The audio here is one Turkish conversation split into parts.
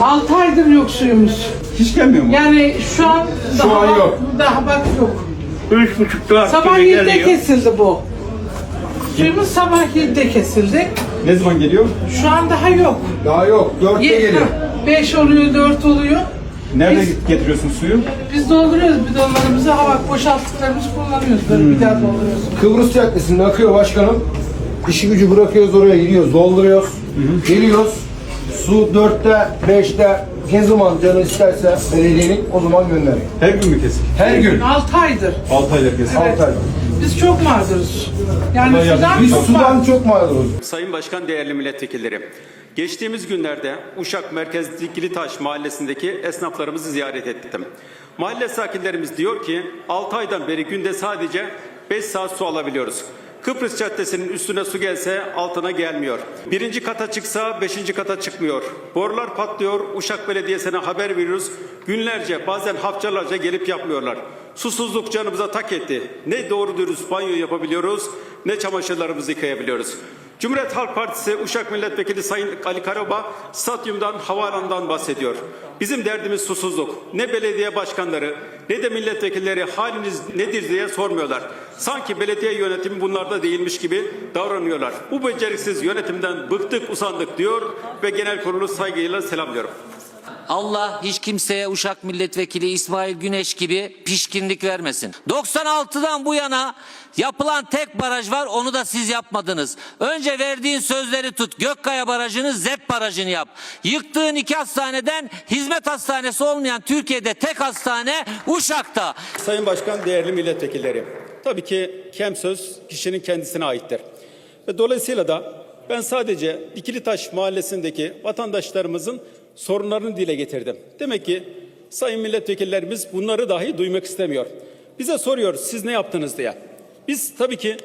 6 aydır yok suyumuz. Hiç gelmiyor mu? Yani şu an daha an yok. daha bak yok. Üç buçuk dört Sabah gibi 7'de geliyor. kesildi bu. Suyumuz sabah 7'de kesildi. Ne zaman geliyor? Şu an daha yok. Daha yok. Dörtte geliyor. 5 oluyor, 4 oluyor. Nerede Biz- getiriyorsun suyu? Biz dolduruyoruz bidonlarımızı. Hava boşalttıklarımızı kullanıyoruz. Böyle Hmm. bir daha dolduruyoruz. Kıbrıs Caddesi'nde akıyor başkanım. İşi gücü bırakıyoruz oraya gidiyoruz, dolduruyoruz. Geliyoruz. Su 4'te, 5'te ne zaman canı isterse belediyenin o zaman gönderiyor. Her gün mü kesik? Her gün. 6 aydır. 6 aydır kesik. Altı ay. Biz çok mağduruz. Yani Allah sudan yardımcınız Biz çok sudan mağduruz. çok mağduruz. Sayın Başkan, değerli milletvekilleri. Geçtiğimiz günlerde Uşak Merkez Dikilitaş mahallesindeki esnaflarımızı ziyaret ettim. Mahalle sakinlerimiz diyor ki 6 aydan beri günde sadece 5 saat su alabiliyoruz. Kıbrıs Caddesi'nin üstüne su gelse altına gelmiyor. Birinci kata çıksa beşinci kata çıkmıyor. Borular patlıyor. Uşak Belediyesi'ne haber veriyoruz. Günlerce bazen haftalarca gelip yapmıyorlar. Susuzluk canımıza tak etti. Ne doğru dürüst banyo yapabiliyoruz ne çamaşırlarımızı yıkayabiliyoruz. Cumhuriyet Halk Partisi Uşak Milletvekili Sayın Ali Karaba stadyumdan, havaalanından bahsediyor. Bizim derdimiz susuzluk. Ne belediye başkanları ne de milletvekilleri haliniz nedir diye sormuyorlar. Sanki belediye yönetimi bunlarda değilmiş gibi davranıyorlar. Bu beceriksiz yönetimden bıktık, usandık diyor ve genel kurulu saygıyla selamlıyorum. Allah hiç kimseye Uşak Milletvekili İsmail Güneş gibi pişkinlik vermesin. 96'dan bu yana yapılan tek baraj var onu da siz yapmadınız. Önce verdiğin sözleri tut. Gökkaya Barajı'nı ZEP Barajı'nı yap. Yıktığın iki hastaneden hizmet hastanesi olmayan Türkiye'de tek hastane Uşak'ta. Sayın Başkan, değerli milletvekilleri. Tabii ki kem söz kişinin kendisine aittir. Ve dolayısıyla da ben sadece Dikilitaş mahallesindeki vatandaşlarımızın sorunlarını dile getirdim. Demek ki sayın milletvekillerimiz bunları dahi duymak istemiyor. Bize soruyor siz ne yaptınız diye. Biz tabii ki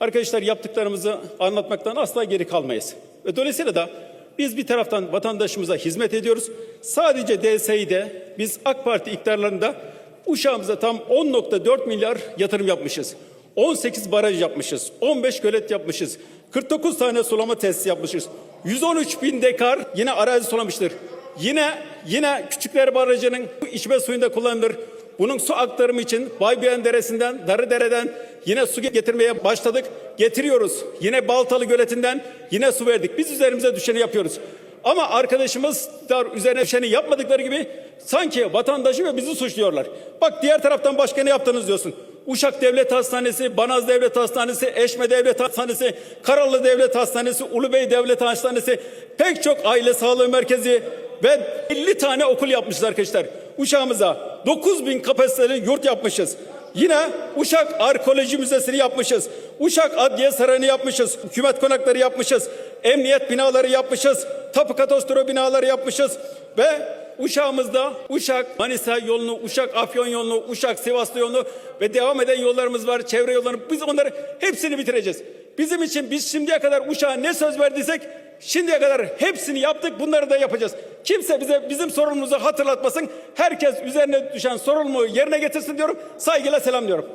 arkadaşlar yaptıklarımızı anlatmaktan asla geri kalmayız. Ve dolayısıyla da biz bir taraftan vatandaşımıza hizmet ediyoruz. Sadece DSİ'de biz AK Parti iktidarlarında Uşağımıza tam 10.4 milyar yatırım yapmışız. 18 baraj yapmışız. 15 gölet yapmışız. 49 tane sulama tesisi yapmışız. 113 bin dekar yine arazi sulamıştır. Yine yine Küçükler Barajı'nın içme suyunda kullanılır. Bunun su aktarımı için Baybiyen Deresi'nden, Darıdere'den yine su getirmeye başladık. Getiriyoruz. Yine Baltalı Göleti'nden yine su verdik. Biz üzerimize düşeni yapıyoruz. Ama arkadaşımız da üzerine düşeni yapmadıkları gibi sanki vatandaşı ve bizi suçluyorlar. Bak diğer taraftan başka ne yaptınız diyorsun. Uşak Devlet Hastanesi, Banaz Devlet Hastanesi, Eşme Devlet Hastanesi, Karalı Devlet Hastanesi, Ulubey Devlet Hastanesi, pek çok aile sağlığı merkezi ve 50 tane okul yapmışız arkadaşlar. Uşağımıza 9 bin kapasiteli yurt yapmışız. Yine Uşak Arkeoloji Müzesi'ni yapmışız. Uşak Adliye Sarayı'nı yapmışız. Hükümet konakları yapmışız. Emniyet binaları yapmışız. Tapu kadastro binaları yapmışız. Ve Uşağımızda Uşak Manisa yolunu, Uşak Afyon yolunu, Uşak Sivaslı yolunu ve devam eden yollarımız var. Çevre yollarını biz onları hepsini bitireceğiz. Bizim için biz şimdiye kadar Uşak'a ne söz verdiysek şimdiye kadar hepsini yaptık. Bunları da yapacağız. Kimse bize bizim sorunumuzu hatırlatmasın. Herkes üzerine düşen sorumluluğu yerine getirsin diyorum. Saygıyla selamlıyorum.